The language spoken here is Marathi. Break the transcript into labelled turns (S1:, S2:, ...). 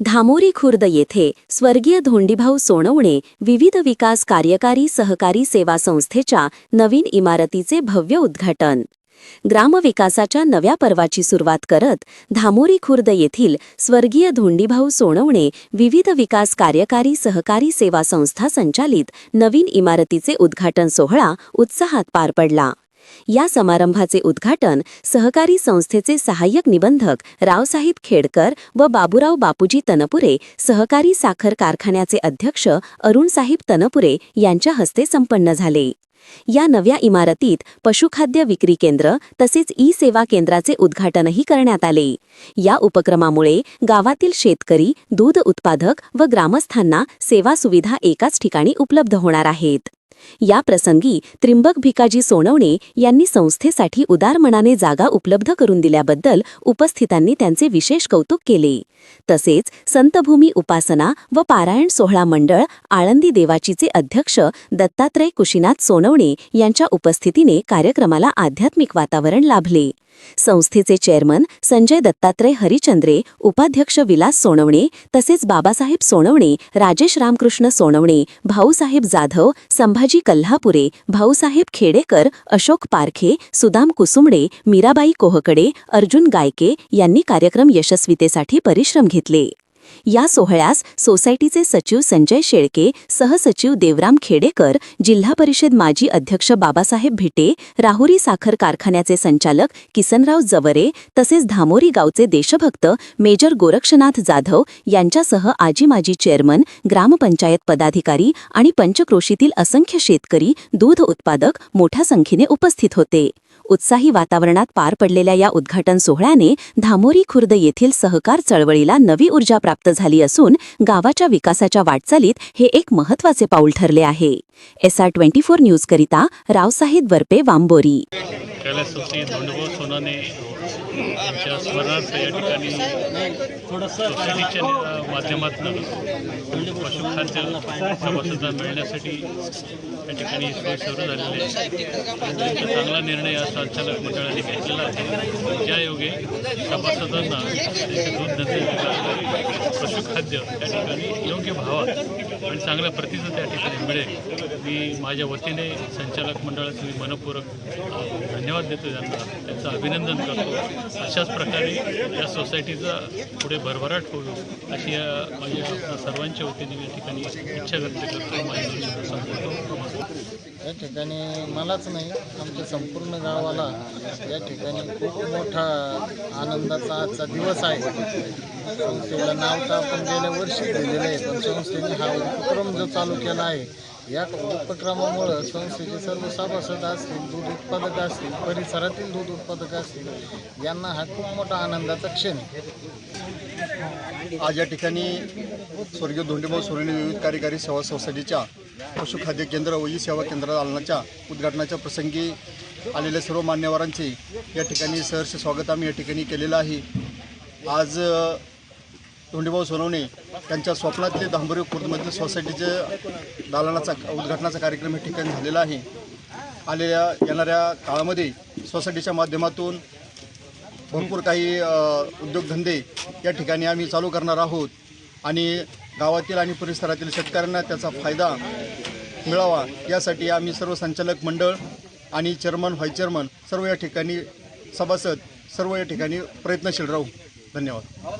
S1: धामोरी खुर्द येथे स्वर्गीय धोंडीभाऊ सोनवणे विविध विकास कार्यकारी सहकारी सेवा संस्थेच्या नवीन इमारतीचे भव्य उद्घाटन. ग्रामविकासाच्या नव्या पर्वाची सुरुवात करत धामोरी खुर्द येथील स्वर्गीय धोंडीभाऊ सोनवणे विविध विकास कार्यकारी सहकारी सेवा संस्था संचालित नवीन इमारतीचे उद्घाटन सोहळा उत्साहात पार पडला. या समारंभाचे उद्घाटन सहकारी संस्थेचे सहाय्यक निबंधक रावसाहेब खेडकर व बाबूराव बापूजी तनपुरे सहकारी साखर कारखान्याचे अध्यक्ष अरुणसाहेब तनपुरे यांच्या हस्ते संपन्न झाले. या नव्या इमारतीत पशुखाद्य विक्री केंद्र तसेच ई सेवा केंद्राचे उद्घाटनही करण्यात आले. या उपक्रमामुळे गावातील शेतकरी दूध उत्पादक व ग्रामस्थांना सेवा सुविधा एकाच ठिकाणी उपलब्ध होणार आहेत. या प्रसंगी त्रिंबक भिकाजी सोनवणे यांनी संस्थेसाठी उदार मनाने जागा उपलब्ध करून दिल्याबद्दल उपस्थितांनी त्यांचे विशेष कौतुक केले. तसेच संतभूमी उपासना व पारायण सोहळा मंडळ आळंदी देवाचीचे अध्यक्ष दत्तात्रय कुशीनाथ सोनवणे यांच्या उपस्थितीने कार्यक्रमाला आध्यात्मिक वातावरण लाभले. संस्थेचे चेअरमन संजय दत्तात्रय हरिचंद्रे उपाध्यक्ष विलास सोनवणे तसेच बाबासाहेब सोनवणे राजेश रामकृष्ण सोनवणे भाऊसाहेब जाधव संभाजी कल्हापुरे भाऊसाहेब खेडेकर अशोक पारखे सुदाम कुसुमडे मीराबाई कोहकडे अर्जुन गायके यांनी कार्यक्रम यशस्वीतेसाठी परिश्रम घेतले. या सोहळ्यास सोसायटीचे सचिव संजय शेळके सहसचिव देवराम खेडेकर जिल्हा परिषद माजी अध्यक्ष बाबासाहेब भिटे राहुरी साखर कारखान्याचे संचालक किसनराव जवरे तसेच धामोरी गावचे देशभक्त मेजर गोरक्षनाथ जाधव यांच्यासह आजी माजी चेअरमन ग्रामपंचायत पदाधिकारी आणि पंचक्रोशीतील असंख्य शेतकरी दूध उत्पादक मोठ्या संख्येने उपस्थित होते. उत्साही वातावरणात पार पडलेल्या या उद्घाटन सोहळ्याने धामोरी खुर्द येथील सहकार चळवळीला नवी ऊर्जा प्राप्त झाली असून गावाच्या विकासाच्या वाटचालीत हे एक महत्त्वाचे पाऊल ठरले आहे. एसआर ट्वेंटी फोर न्यूजकरिता रावसाहेब वरपे वांबोरी.
S2: कैलासोती धोंडभाऊ सोनाने यांच्या स्मरणार्थ या ठिकाणी सोसायटीच्या माध्यमातून पशुखाद्य सभासदा मिळण्यासाठी या ठिकाणी सुरू झालेले आहे. चांगला निर्णय या संचालक मंडळाने घेतलेला आहे. ज्या योगे सभासदांना त्यांचे दूध धंदे खाद्य त्या ठिकाणी योग्य भावात आणि चांगल्या प्रतीचं त्या ठिकाणी मिळेल. मी माझ्या वतीने संचालक मंडळाचं मी मनपूर्वक धन्यवाद देतो त्यांना. त्यांचं अभिनंदन करतो. अशाच प्रकारे या सोसायटीचा पुढे भरभराट होईल अशी या माझ्या सर्वांच्या वतीने या ठिकाणी इच्छा व्यक्त करतो. माझ्या सांगतो.
S3: या ठिकाणी मलाच नाही आमच्या संपूर्ण गावाला या ठिकाणी खूप मोठा आनंदाचा आजचा दिवस आहे. संस्थेला नाव तर आपण गेल्या वर्षी दिलेलं आहे पण संस्थेने हा उपक्रम जो चालू केला आहे या उपक्रमामुळं संस्थेचे सर्व सभासद असतील दूध उत्पादक असतील परिसरातील दूध उत्पादक असतील यांना हा खूप मोठा आनंदाचा क्षण आहे.
S4: आज या ठिकाणी स्वर्गीय धोंडेभाऊ सोरेने विविध कार्यकारी सेवा संस्थेच्या पशुखाद्य केंद्र व ई सेवा केंद्र दालनाच्या उद्घाटनाच्या प्रसंगी आलेल्या सर्व मान्यवरांचे या ठिकाणी सहर्ष स्वागत आम्ही या ठिकाणी केलेलं आहे. आज तोंडीभाऊ सोनवणे त्यांच्या स्वप्नातले धांबरी खुर्दमधील सोसायटीचे दालनाचा उद्घाटनाचा कार्यक्रम या ठिकाणी झालेला आहे. आलेल्या येणाऱ्या काळामध्ये सोसायटीच्या माध्यमातून भरपूर काही उद्योगधंदे या ठिकाणी आम्ही चालू करणार आहोत आणि गावातील आणि परिसरातील शेतकऱ्यांना त्याचा फायदा मिळावा यासाठी आम्ही सर्व संचालक मंडळ आणि चेअरमन व्हाईस चेअरमन सर्व या ठिकाणी सभासद सर्व या ठिकाणी प्रयत्नशील राहू. धन्यवाद.